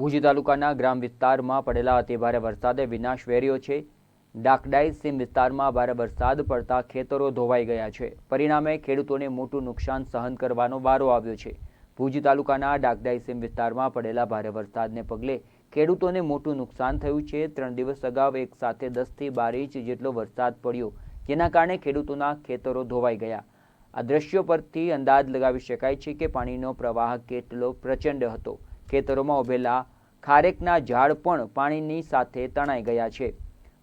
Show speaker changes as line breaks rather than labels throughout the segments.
ભુજ તાલુકાના ગ્રામ વિસ્તારમાં પડેલા અતિભારે વરસાદે વિનાશ વેર્યો છે. ડાકડાઈ સીમ વિસ્તારમાં ભારે વરસાદ પડતા ખેતરો ધોવાઈ ગયા છે. પરિણામે ખેડૂતોને મોટું નુકસાન સહન કરવાનો વારો આવ્યો છે. ભુજ તાલુકાના ડાકડાઈ સીમ વિસ્તારમાં પડેલા ભારે વરસાદને પગલે ખેડૂતોને મોટું નુકસાન થયું છે. ત્રણ દિવસ અગાઉ એક સાથે દસથી બાર ઇંચ જેટલો વરસાદ પડ્યો, જેના કારણે ખેડૂતોના ખેતરો ધોવાઈ ગયા. આ દ્રશ્યો પરથી અંદાજ લગાવી શકાય છે કે પાણીનો પ્રવાહ કેટલો પ્રચંડ હતો. ખેતરોમાં ઉભેલા ખારેકના ઝાડ પણ પાણીની સાથે તણાઈ ગયા છે.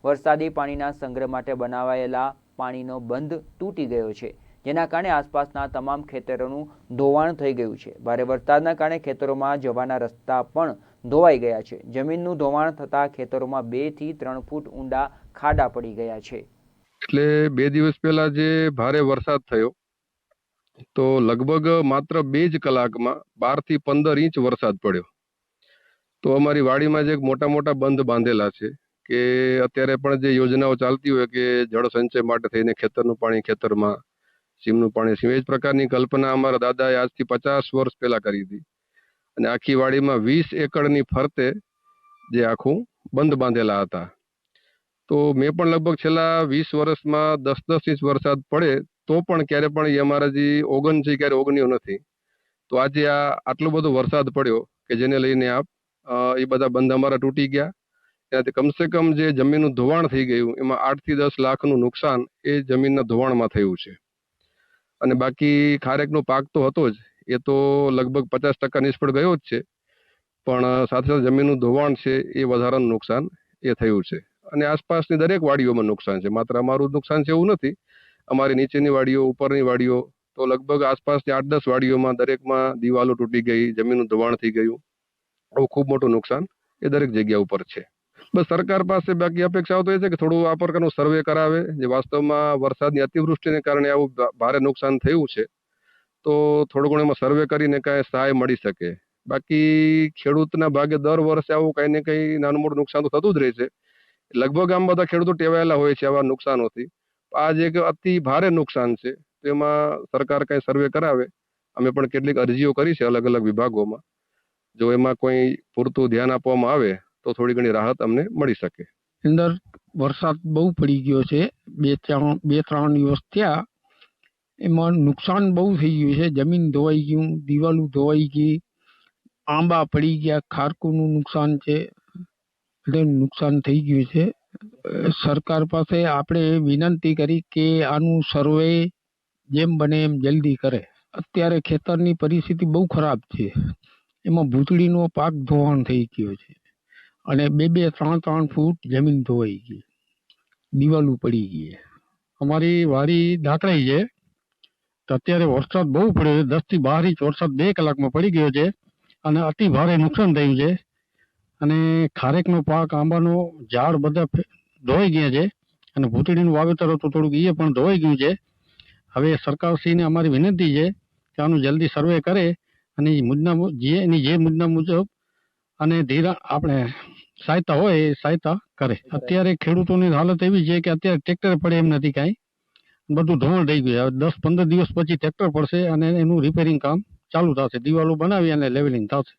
વરસાદી પાણીના સંગ્રહ માટે બનાવાયેલા પાણીનો બંધ તૂટી ગયો છે, જેના કારણે આસપાસના તમામ ખેતરોનું ધોવાણ થઈ ગયું છે. ભારે વરસાદના કારણે ખેતરોમાં જવાના રસ્તા પણ ધોવાઈ ગયા છે. જમીનનું ધોવાણ થતાં ખેતરોમાં બેથી ત્રણ ફૂટ ઊંડા ખાડા પડી ગયા છે.
એટલે બે દિવસ પહેલા જે ભારે વરસાદ થયો તો લગભગ માત્ર બે જ કલાકમાં બારથી પંદર ઇંચ વરસાદ પડ્યો. તો અમારી વાડીમાં જે મોટા મોટા બંધ બાંધેલા છે કે અત્યારે પણ જે યોજનાઓ ચાલતી હોય કે જળ સંચય માટે થઈને ખેતરનું પાણી ખેતરમાં, સીમનું પાણી સીમ, એ જ પ્રકારની કલ્પના અમારા દાદાએ આજથી પચાસ વર્ષ પહેલા કરી હતી. અને આખી વાડીમાં વીસ એકડની ફરતે જે આખું બંધ બાંધેલા હતા. તો મેં પણ લગભગ છેલ્લા વીસ વર્ષમાં દસ દસ ઇંચ વરસાદ પડે તો પણ ક્યારે પણ એ અમારા જે ઓગન છે ક્યારે ઓગન્યો નથી. તો આજે આ આટલો બધો વરસાદ પડ્યો કે જેને લઈને આપ એ બધા બંધ અમારા તૂટી ગયા. એનાથી કમસે કમ જે જમીનનું ધોવાણ થઈ ગયું, એમાં આઠથી દસ લાખનું નુકસાન એ જમીનના ધોવાણમાં થયું છે. અને બાકી ખારેકનો પાક તો હતો જ, એ તો લગભગ પચાસ ટકા નિષ્ફળ ગયો જ છે. પણ સાથે સાથે જમીનનું ધોવાણ છે એ વધારાનું નુકસાન એ થયું છે. અને આસપાસની દરેક વાડીઓમાં નુકસાન છે, માત્ર અમારું નુકસાન છે એવું નથી. અમારી નીચેની વાડીઓ, ઉપરની વાડીઓ, તો લગભગ આસપાસની આઠ દસ વાડીઓમાં દરેકમાં દિવાલો તૂટી ગઈ, જમીનનું ધોવાણ થઈ ગયું. આવું ખૂબ મોટું નુકસાન એ દરેક જગ્યા ઉપર છે. બસ સરકાર પાસે બાકી અપેક્ષાઓ તો એ છે કે થોડું આ પ્રકારનું સર્વે કરાવે, જે વાસ્તવમાં વરસાદની અતિવૃષ્ટિને કારણે આવું ભારે નુકસાન થયું છે, તો થોડું ઘણું એમાં સર્વે કરીને કાંઈ સહાય મળી શકે. બાકી ખેડૂતના ભાગે દર વર્ષે આવું કંઈ ને કંઈ નાનું મોટું નુકસાન તો થતું જ રહે છે. લગભગ આમ બધા ખેડૂતો ટેવાયેલા હોય છે આવા નુકસાનોથી. આ જે અતિ ભારે નુકસાન છે, તેમાં સરકાર કંઈ સર્વે કરાવે, અમે પણ કેટલીક અરજીઓ કરી છે અલગ અલગ વિભાગોમાં. જો એમાં કોઈ પૂરતું ધ્યાન આપવામાં આવે, તો થોડી ઘણી રાહત અમને મળી શકે.
અંદર વરસાદ બહુ પડી ગયો છે, બે ત્રણ બે ત્રણ દિવસ થયા, એમાં નુકસાન બહુ થઈ ગયું છે, જમીન ધોવાઈ ગયું, દિવાલો ધોવાઈ ગઈ, આંબા પડી ગયા, ખારકુનું નુકસાન છે, એટલે નુકસાન થઈ ગયું છે. સરકાર પાસે આપણે વિનંતી કરી કે આનું સર્વે જેમ બને એમ જલ્દી કરે. અત્યારે ખેતરની પરિસ્થિતિ બહુ ખરાબ છે. એમાં ભૂતળીનો પાક ધોવાણ થઈ ગયો છે. અને બે બે ત્રણ ત્રણ ફૂટ જમીન ધોવાઈ ગઈ. દિવાલું પડી ગઈ. અમારી વાડી દાતરાઈ છે. તો અત્યારે વરસાદ બહુ પડ્યો છે. દસથી બાર ઇંચ વરસાદ બે કલાકમાં પડી ગયો છે અને અતિ ભારે નુકસાન થયું છે. અને ખારેકનો પાક, આંબાનો ઝાડ બધા ધોવાઈ ગયા છે અને ભૂતળીનું વાવેતર હતું થોડુંક એ પણ ધોવાઈ ગયું છે. હવે સરકારશ્રીને અમારી વિનંતી છે કે આનું જલ્દી સર્વે કરે અને એ મુદ્દા જે, એની જે મુદ્દા મુજબ અને ધીરા આપણે સહાયતા હોય એ સહાયતા કરે. અત્યારે ખેડૂતોની હાલત એવી છે કે અત્યારે ટ્રેક્ટર પડે એમ નથી કાંઈ. બધું ધોવાણ થઈ ગયું હવે દસ પંદર દિવસ પછી ટ્રેક્ટર પડશે અને એનું રિપેરિંગ કામ ચાલુ થશે. દિવાલો બનાવી અને લેવલિંગ થશે.